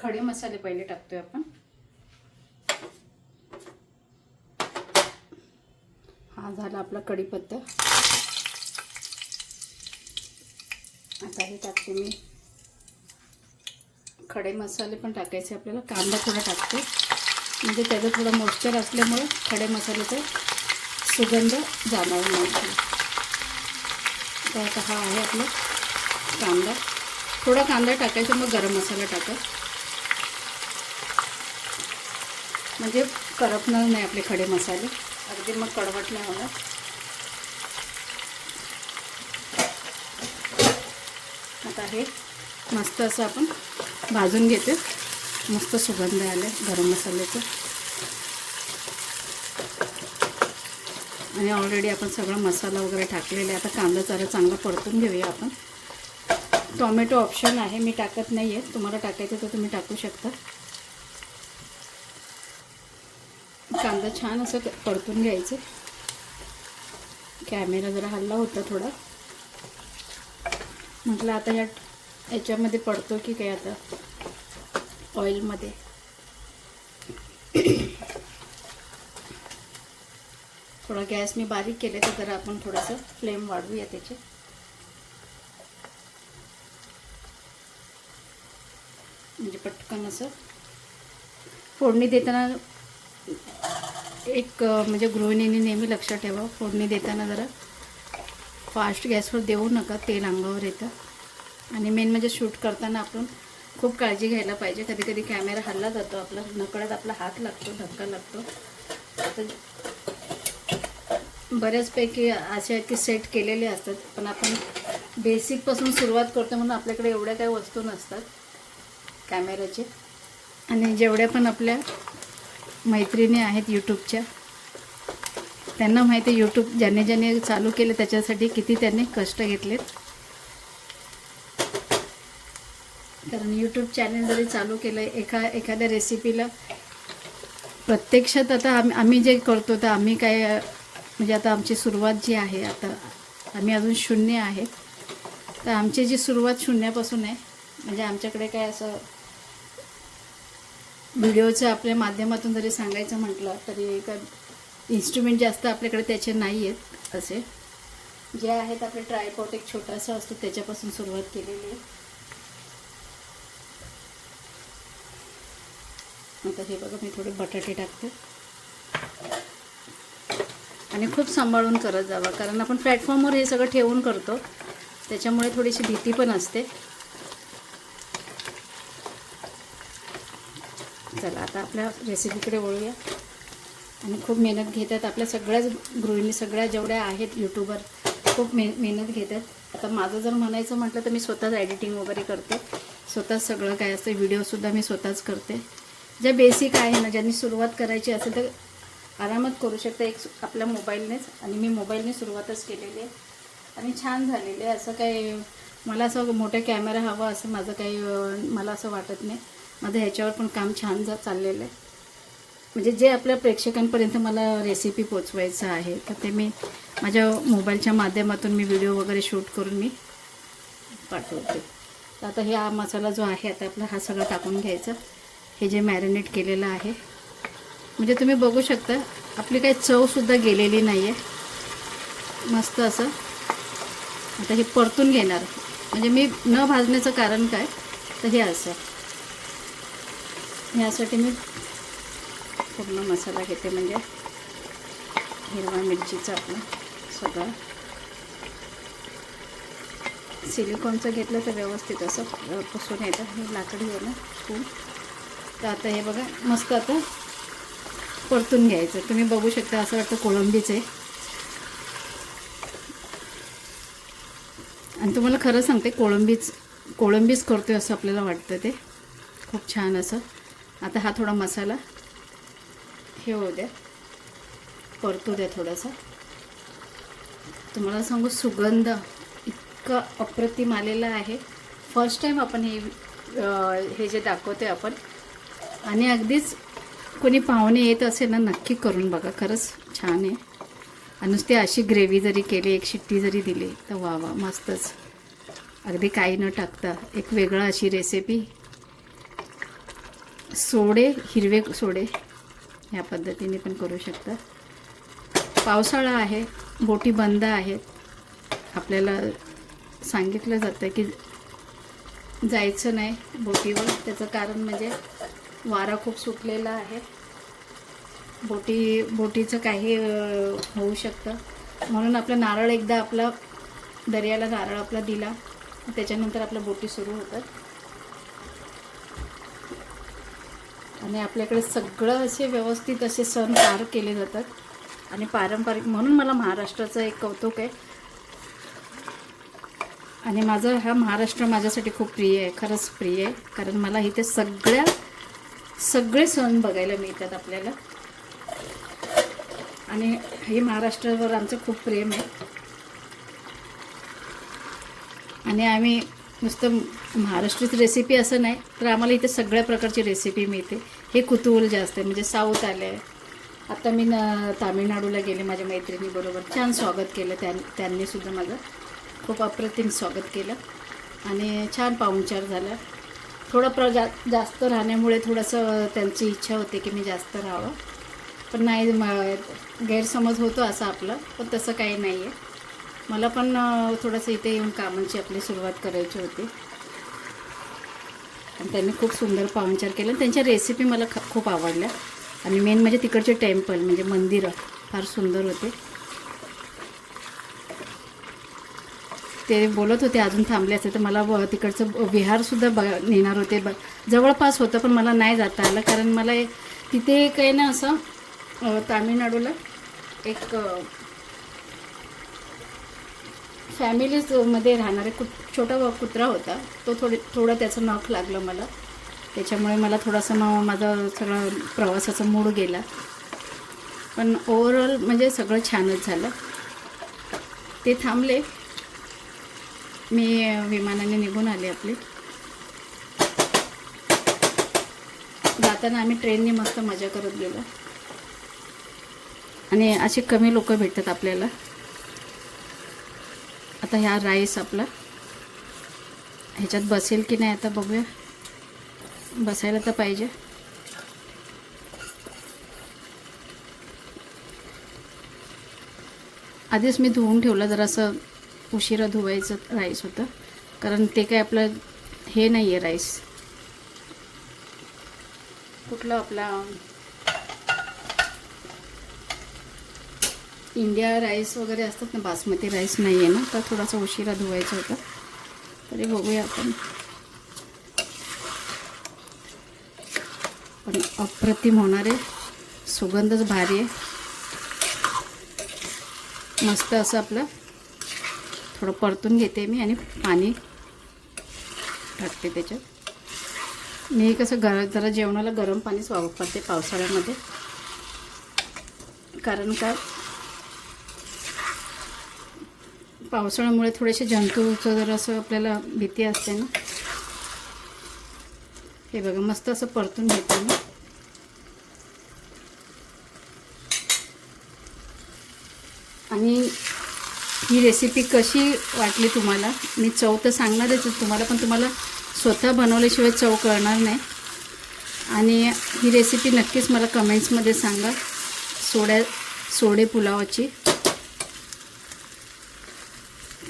खडे मसाले पहिले टाकतोय आपण. हा झाला आपला कढीपत्ता. आता हे टाकते मी. खडे मसाले पण टाकायचे आपल्याला. कांदा थोडा टाकते. म्हणजे त्याचं थोडं मॉइश्चर असल्यामुळे खडे मसाल्याचा सुगंध जाणार नाही तर आता हा आहे आपला कांदा. थोडा कांदा टाकायचा मग गरम मसाला टाका. म्हणजे करपणार नाही आपले खडे मसाले. अगदी मग कडवट नाही होणार आता हे मस्त असं आपण भाजून घेते. मस्त सुगंध आले गरम मसाल्याचं. आणि ऑलरेडी आपण सगळा मसाला वगैरे टाकलेला आहे. आता कांदा चारा चांगला परतून घेऊया आपण. टॉमॅटो ऑप्शन आहे मी टाकत नाही आहे तुम्हाला टाकायचं तर तुम्ही टाकू शकता. कांदा छान असं परतून घ्यायचं. कॅमेरा जरा हल्ला होता थोडा. म्हटलं आता या याच्यामध्ये पडतो की काय आता? ऑइलमध्ये. थोडा गॅस मी बारीक केले तर जरा आपण थोडंसं फ्लेम वाढवूया त्याचे. म्हणजे पटकन असं. फोडणी देताना एक म्हणजे गृहिणीने नेहमी लक्षात ठेवा फोडणी देताना जरा. फास्ट गॅसवर देऊ नका तेल अंगावर येतं. आणि मेन म्हणजे शूट करताना आपण खूप काळजी घ्यायला पाहिजे. कधी कधी कॅमेरा हल्ला जातो आपला नकळत आपला हात लागतो धक्का लागतो. आता बऱ्याचपैकी असे आहेत की सेट केलेले असतात पण आपण बेसिकपासून सुरुवात करतो म्हणून आपल्याकडे एवढ्या काही वस्तू नसतात कॅमेऱ्याचे आणि जेवढ्या पण आपल्या मैत्रिणी आहेत यूट्यूबच्या त्यांना माहिती आहे यूट्यूब ज्याने ज्याने चालू केले त्याच्यासाठी किती त्यांनी कष्ट घेतलेत. कारण यूट्यूब चॅनल जरी चालू केलं एका एखाद्या रेसिपीला प्रत्यक्षात आता आम्ही आम्ही जे करतो तर आम्ही काय म्हणजे आता आमची सुरुवात जी आहे आता आम्ही अजून शून्य आहे. तर आमची जी सुरुवात शून्यापासून आहे म्हणजे आमच्याकडे काय असं व्हिडिओच्या आपल्या माध्यमातून जरी सांगायचं म्हटलं तरी एका इन्स्ट्रुमेंट जास्त आपल्याकडे त्याचे नाही आहेत असे. जे आहेत आपले ट्रायपॉट एक छोटासा असतो त्याच्यापासून सुरुवात केलेली आहे. आता हे बघा मी थोडे बटाटे टाकते. आणि खूप सांभाळून करत जावा कारण आपण प्लॅटफॉर्मवर हे सगळं ठेवून करतो. त्याच्यामुळे थोडीशी भीती पण असते. चला आता आपल्या रेसिपीकडे वळूया. आणि खूप मेहनत घेतात आपल्या सगळ्याच गृहिणी सगळ्या जेवढ्या आहेत यूट्यूबर खूप मे मेहनत घेतात. आता माझं जर म्हणायचं म्हटलं तर मी स्वतःच एडिटिंग वगैरे करते. स्वतःच सगळं काय असतं व्हिडिओसुद्धा मी स्वतःच करते. ज्या बेसिक आहे ना ज्यांनी सुरुवात करायची असेल तर आरामात करू शकता. एक आपल्या मोबाईलनेच आणि मी मोबाईलने सुरुवातच केलेली आहे. आणि छान झालेली आहे. असं काही मला असं मोठा कॅमेरा हवा असं माझं काही मला असं वाटत नाही. माझं ह्याच्यावर पण काम छान जा चाललेलं आहे. म्हणजे जे आपल्या प्रेक्षकांपर्यंत मला रेसिपी पोचवायचं आहे तर ते मी माझ्या मोबाईलच्या माध्यमातून मी व्हिडिओ वगैरे शूट करून मी पाठवते. तर आता हे हा मसाला जो आहे आता आपला हा सगळा टाकून घ्यायचा. हे जे मॅरिनेट केलेलं आहे. म्हणजे तुम्ही बघू शकता आपली काही चवसुद्धा गेलेली नाही आहे मस्त असं. आता हे परतून घेणार. म्हणजे मी न भाजण्याचं कारण काय? तर हे असं. ह्यासाठी मी पूर्ण मसाला घेते म्हणजे हिरवा मिरचीचा आपला सगळा. सिलिकॉनचं घेतलं तर व्यवस्थित असं पुसून येतं. हे लाकडी आहे ना खूप. तर आता हे बघा मस्त आता परतून घ्यायचं. तुम्ही बघू शकता असं वाटतं कोळंबीच आहे. आणि तुम्हाला खरं सांगते कोळंबीच कोळंबीच करतोय असं आपल्याला वाटतं ते. खूप छान असं. आता हा थोडा मसाला हे होऊ द्या परतू द्या थोडासा. तुम्हाला सांगू सुगंध इतका अप्रतिम आलेला आहे. फर्स्ट टाईम आपण हे हे जे दाखवते आपण आणि अगदीच कोणी पाहुणे येत असेल ना नक्की करून बघा. खरंच छान आहे. आणि नुसती अशी ग्रेव्ही जरी केली एक शिट्टी जरी दिली तर वा वा मस्तच. अगदी काही न टाकता एक वेगळं अशी रेसिपी सोडे हिरवे सोडे ह्या पद्धतीने पण करू शकता. पावसाळा आहे बोटी बंद आहेत. आपल्याला सांगितलं जातं की जायचं नाही बोटीवर. त्याचं कारण म्हणजे वारा खूप सुटलेला आहे. बोटी बोटीचं काही होऊ शकतं. म्हणून आपलं नारळ एकदा आपला दर्याला नारळ आपला दिला त्याच्यानंतर आपल्या बोटी सुरू होतात. आणि आपल्याकडे सगळं असे व्यवस्थित असे सण पार केले जातात. आणि पारंपरिक म्हणून मला महाराष्ट्राचं एक कौतुक आहे. आणि माझं हा महाराष्ट्र माझ्यासाठी खूप प्रिय आहे खरंच प्रिय आहे. कारण मला इथे सगळ्या सगळे सण बघायला मिळतात आपल्याला. आणि हे महाराष्ट्रावर आमचं खूप प्रेम आहे. आणि आम्ही नुसतं महाराष्ट्रीच रेसिपी असं नाही तर आम्हाला इथे सगळ्या प्रकारची रेसिपी मिळते. हे कुतूहल जास्त आहे म्हणजे साऊथ आलं आहे आत्ता मी न तामिळनाडूला गेले माझ्या मैत्रिणीबरोबर छान स्वागत केलं त्यां त्यांनीसुद्धा माझं. खूप अप्रतिम स्वागत केलं. आणि छान पाहुणचार झाला. थोडं प्र जा जास्त राहण्यामुळे थोडंसं त्यांची इच्छा होते की मी जास्त राहावं. पण नाही गैरसमज होतो असं आपलं पण तसं काही नाही आहे मला पण थोडंसं इथे येऊन कामांची आपली सुरुवात करायची होती. आणि त्यांनी खूप सुंदर पाहुणचार केला. त्यांच्या रेसिपी मला ख खूप आवडल्या. आणि मेन म्हणजे तिकडचे टेम्पल म्हणजे मंदिरं फार सुंदर होते. ते बोलत होते अजून थांबले असते तर मला व- तिकडचं विहारसुद्धा ब नेणार होते. ब जवळपास होतं पण मला नाही जाता आलं. कारण मला तिथे एक आहे ना असं तामिळनाडूला एक फॅमिलीजमध्ये राहणारे कुत छोटा कुत्रा होता तो थोडे थोडं त्याचं नख लागलं मला. त्याच्यामुळे मला थोडासा मग माझा सगळा प्रवासाचा मूड गेला. पण ओव्हरऑल म्हणजे सगळं छानच झालं. ते थांबले. मी विमानाने निघून आले आपली. जाताना आम्ही ट्रेनने मस्त मजा करत गेलो. आणि असे कमी लोक भेटतात आपल्याला. आता ह्या राईस आपला ह्याच्यात बसेल की नाही आता बघूया. बसायला तर पाहिजे. आधीच मी धुवून ठेवलं जरासं उशिरा धुवायचं राईस होतं. कारण ते काय आपलं हे नाही आहे राईस. कुठलं आपला इंडिया राईस वगैरे असतात ना बासमती राईस नाही आहे ना तर थोडासा उशिरा धुवायचा होता. तरी बघूया आपण. पण अप्रतिम होणार आहे. सुगंधच भारी आहे. मस्त असं आपलं थोडं परतून घेते मी आणि पाणी टाकते त्याच्यात. मी कसं गर जरा जेवणाला गरम पाणीच वापरते पावसाळ्यामध्ये. कारण का पावसाळ्यामुळे थोडेसे जंतूचं जर असं आपल्याला भीती असते ना. हे बघा मस्त असं परतून घेते मी. आणि ही रेसिपी कशी वाटली तुम्हाला? मी चव तर सांगणारच तुम्हाला पण तुम्हाला स्वतः बनवल्याशिवाय चव कळणार नाही. आणि ही रेसिपी नक्कीच मला कमेंट्समध्ये सांगा सोड्या सोडे पुलावाची.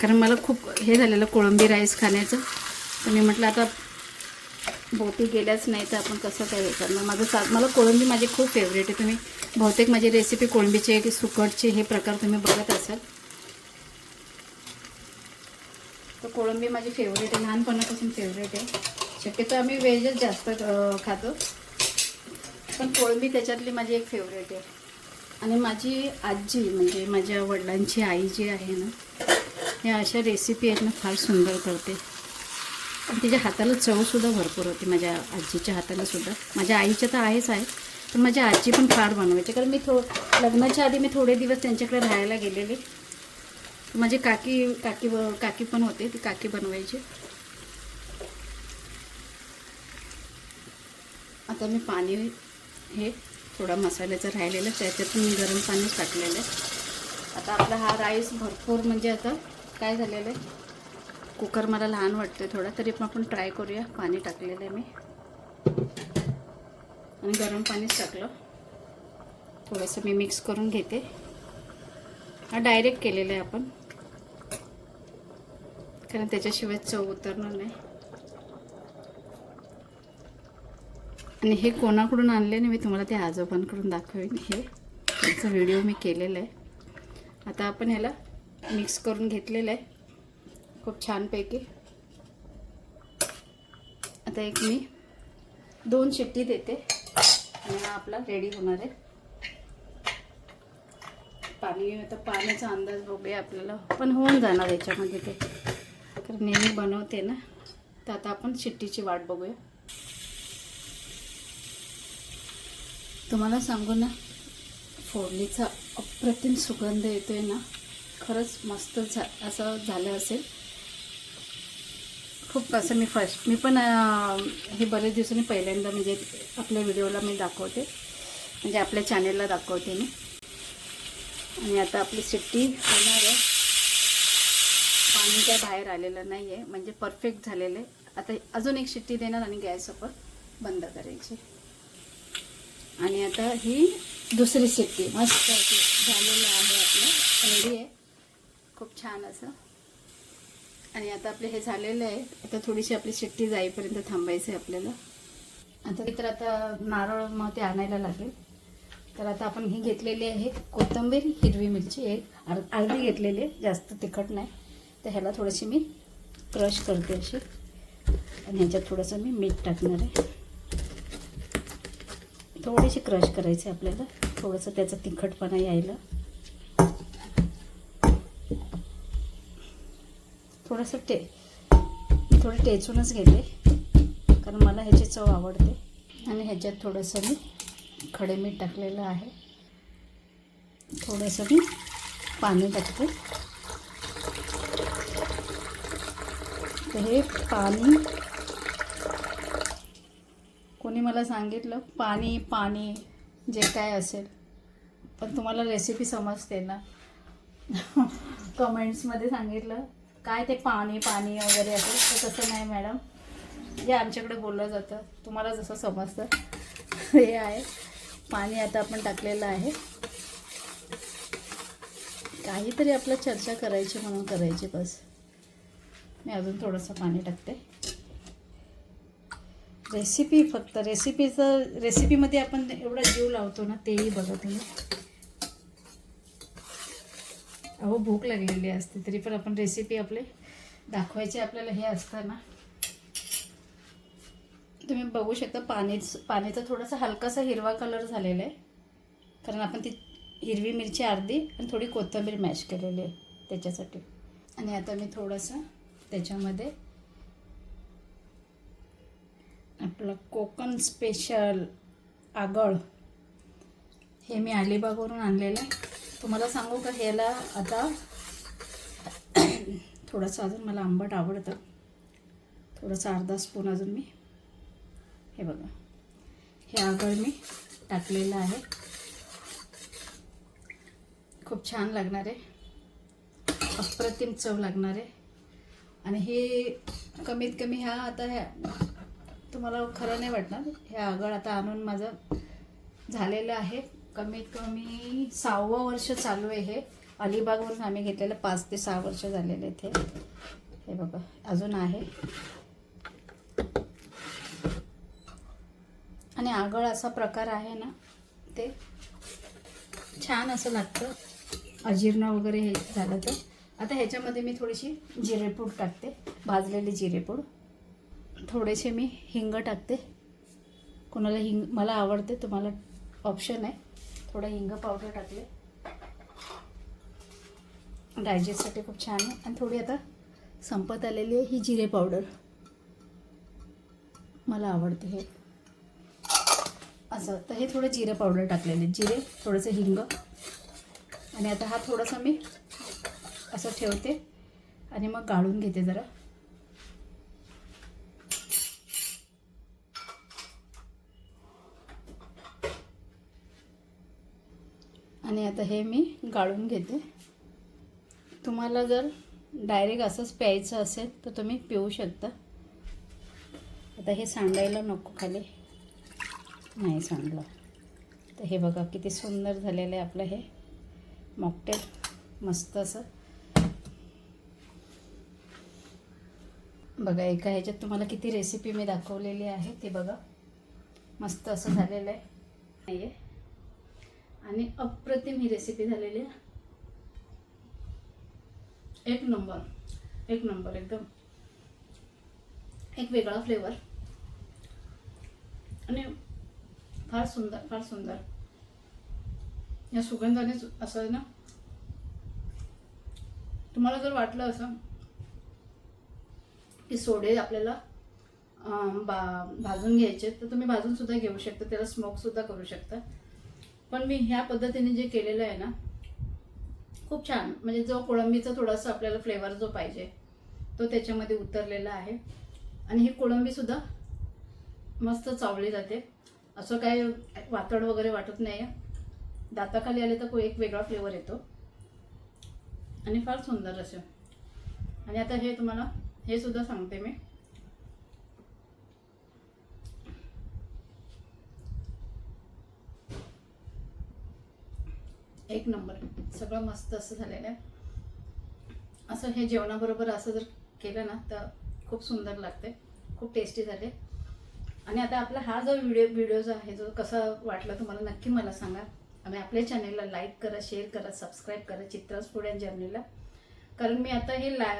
कारण मला खूप हे झालेलं कोळंबी राईस खाण्याचं. तर मी म्हटलं आता बहुतेक गेल्याच नाही तर आपण कसं काय हे करणार? माझं सा मला कोळंबी माझी खूप फेवरेट आहे. तुम्ही बहुतेक माझी रेसिपी कोळंबीचे की सुकटचे हे प्रकार तुम्ही बघत असाल. तर कोळंबी माझी फेवरेट आहे लहानपणापासून फेवरेट आहे. शक्यतो आम्ही व्हेजच जास्त खातो. पण कोळंबी त्याच्यातली माझी एक फेवरेट आहे. आणि माझी आजी म्हणजे माझ्या वडिलांची आई जी आहे ना या अशा रेसिपी आहेत ना फार सुंदर करते. आणि तिच्या हाताला चवसुद्धा भरपूर होती माझ्या आजीच्या हाताला सुद्धा. माझ्या आईच्या तर आहेच आहे पण माझ्या आजी पण फार बनवायची. कारण मी थो लग्नाच्या आधी मी थोडे दिवस त्यांच्याकडे राहायला गेलेले. माझी काकी काकी काकी पण होते ती काकी बनवायची. आता मी पाणी हे थोडा मसाल्याचं राहिलेलं त्याच्यातून मी गरम पाणीच टाकलेलं आहे. आता आपला हा राईस भरपूर म्हणजे आता काय झालेलं आहे? कुकर मला लहान वाटतं थोडा तरी पण आपण ट्राय करूया. पाणी टाकलेलं आहे मी. आणि गरम पाणीच टाकलं. थोडंसं मी मिक्स करून घेते. हा डायरेक्ट केलेलं आहे आपण. कारण त्याच्याशिवाय चव उतरणार नाही. आणि हे कोणाकडून आणले नाही मी तुम्हाला ते आजोबांकडून दाखवेन. हे त्याचा व्हिडिओ मी केलेला आहे. आता आपण ह्याला मिक्स करून घेतलेलं आहे. खूप छानपैकी. आता एक मी दोन शिट्टी देते. आणि हा आपला रेडी होणार आहे. पाणी आता पाण्याचा अंदाज बघूया आपल्याला. पण होऊन जाणार याच्यामध्ये ते. कारण नेहमी बनवते ना. तर आता आपण शिट्टीची वाट बघूया. तुम्हाला सांगू ना फोडणीचा अप्रतिम सुगंध येतोय ना. खरंच मस्त झा असं झालं असेल. खूप असं मी फर्स्ट मी पण हे बरेच दिवसांनी पहिल्यांदा म्हणजे आपल्या व्हिडिओला मी दाखवते. म्हणजे आपल्या चॅनेलला दाखवते मी. आणि आता आपली सिट्टी होणार आहे. पाणी काय बाहेर आलेलं नाही आहे म्हणजे परफेक्ट झालेलं आहे. आता अजून एक शिट्टी देणार आणि गॅस आपण बंद करायची. आणि आता ही दुसरी शिट्टी. मस्त झालेलं आहे आपलं. रेडी आहे? खूप छान असं. आणि आता आपले हे झालेलं आहे आता थोडीशी आपली शिट्टी जाईपर्यंत थांबायचं आहे आपल्याला. आता तर आता नारळ मग ते आणायला लागेल. तर आता आपण ही घेतलेली आहे कोथंबीर हिरवी मिरची एक. अर् अर्धी घेतलेली आहे जास्त तिखट नाही. तर ह्याला थोडीशी मी क्रश करते अशी. आणि ह्याच्यात थोडंसं मी मीठ टाकणार आहे. थोडीशी क्रश करायची आपल्याला. थोडंसं त्याचा तिखटपणा यायला. थोडंसं टे थोडं टेचूनच घेते कारण मला ह्याची चव आवडते. आणि ह्याच्यात थोडंसं मी खडे मीठ टाकलेलं आहे. थोडंसं मी पाणी टाकते. तर हे पाणी कोणी मला सांगितलं पाणी पाणी जे काय असेल पण तुम्हाला रेसिपी समजते ना. कमेंट्समध्ये सांगितलं काय ते पाणी पाणी वगैरे असेल तर तसं नाही मॅडम. जे आमच्याकडे बोललं जातं. तुम्हाला जसं समजतं. हे आहे. पाणी आता आपण टाकलेलं आहे. काहीतरी आपलं चर्चा करायची म्हणून करायची बस. मी अजून थोडंसं पाणी टाकते. रेसिपी फक्त. रेसिपीचं रेसिपीमध्ये आपण एवढा जीव लावतो ना तेही बघा तुम्ही. अहो भूक लागलेली असते. तरी पण आपण रेसिपी आपले दाखवायचे आपल्याला हे असतं ना तुम्ही बघू शकता पाणीच पाण्याचा थोडासा हलकासा हिरवा कलर झालेला आहे. कारण आपण ती हिरवी मिरची अर्धी आणि थोडी कोथिंबीर मॅश केलेली आहे त्याच्यासाठी. आणि आता मी थोडंसं त्याच्यामध्ये आपलं कोकण स्पेशल आगळ हे मी अलिबागवरून आणलेलं आहे. तुम्हाला सांगू का ह्याला आता थोडंसं अजून मला आंबट आवडतं. थोडंसं अर्धा स्पून अजून मी हे बघा. हे आगळ मी टाकलेलं आहे. खूप छान लागणार आहे. अप्रतिम चव लागणार आहे. आणि हे कमीत कमी ह्या आता ह्या तुम्हाला खरं नाही वाटणार. हे आगळ आता आणून माझं झालेलं आहे. कमीत कमी सहावं वर्ष चालू आहे हे. अलिबागवरून आम्ही घेतलेलं पाच ते सहा वर्ष झालेले इथे हे. हे बघा अजून आहे. आणि आगळ असा प्रकार आहे ना ते छान असं लागतं. अजीर्ण वगैरे हे झालं तर. आता ह्याच्यामध्ये मी थोडीशी जिरेपूड टाकते. भाजलेली जिरेपूड थोडेसे मी हिंग टाकते. कोणाला हिंग मला आवडते तुम्हाला ऑप्शन आहे. थोडं हिंग पावडर टाकले. डायजेस्टसाठी खूप छान आहे. आणि थोडी आता संपत आलेली आहे ही जिरे पावडर. मला आवडते हे. असं तर हे थोडं जिरे पावडर टाकलेले जिरे थोडंसं हिंग. आणि आता हा थोडासा मी असं ठेवते. आणि मग गाळून घेते जरा. आणि आता हे मी गाळून घेते. तुम्हाला जर डायरेक्ट असंच प्यायचं असेल तर तुम्ही पिऊ शकता. आता हे सांडायला नको खाली. नाही सांडलं. तर हे बघा किती सुंदर झालेलं आहे आपलं हे. मॉकटेल मस्त असं. बघा एका ह्याच्यात तुम्हाला किती रेसिपी मी दाखवलेली आहे ते बघा. मस्त असं झालेलं आहे. नाही आहे आणि अप्रतिम ही रेसिपी झालेली आहे. एक नंबर एक नंबर एकदम. एक वेगळा फ्लेवर आणि फार सुंदर फार सुंदर. या सुगंधानेच असं ना? तुम्हाला जर वाटलं असं की सोडे आपल्याला बा भाजून घ्यायचे तर तुम्ही भाजून सुद्धा घेऊ शकता. त्याला स्मोक सुद्धा करू शकता. पण मी ह्या पद्धतीने जे केलेलं आहे ना खूप छान. म्हणजे जो कोळंबीचा थोडासा आपल्याला फ्लेवर जो पाहिजे तो त्याच्यामध्ये उतरलेला आहे. आणि ही कोळंबीसुद्धा मस्त चावली जाते. असं काय वातड वगैरे वाटत नाही आहे दाताखाली आले तर एक वेगळा फ्लेवर येतो. आणि फार सुंदर असं. आणि आता हे तुम्हाला हे सुद्धा सांगते मी. एक नंबर. सगळं मस्त असं झालेलं आहे. असं हे जेवणाबरोबर असं जर केलं ना तर खूप सुंदर लागते खूप टेस्टी झाले. आणि आता आपला हा जो व्हिडिओ व्हिडिओ जो आहे जो कसा वाटला तुम्हाला नक्की मला सांगा. आणि आपल्या चॅनेलला लाईक करा शेअर करा सबस्क्राईब करा चित्रास अँड जर्नीला कारण मी आता हे ला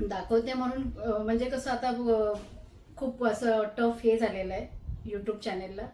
दाखवते म्हणून म्हणजे कसं आता खूप असं टफ हे झालेलं आहे यूट्यूब चॅनेलला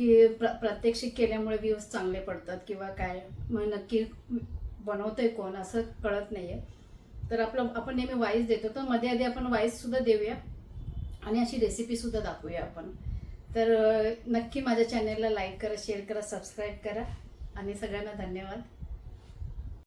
की प्र प्रात्यक्षिक केल्यामुळे व्ह्यूज चांगले पडतात किंवा काय? मग नक्की बनवतंय कोण असं कळत नाही आहे तर आपलं आपण नेहमी वाईस देतो. तर मध्ये आधी आपण वाईससुद्धा देऊया आणि अशी रेसिपीसुद्धा दाखवूया आपण. तर नक्की माझ्या चॅनेलला लाईक करा शेअर करा सबस्क्राईब करा. आणि सगळ्यांना धन्यवाद.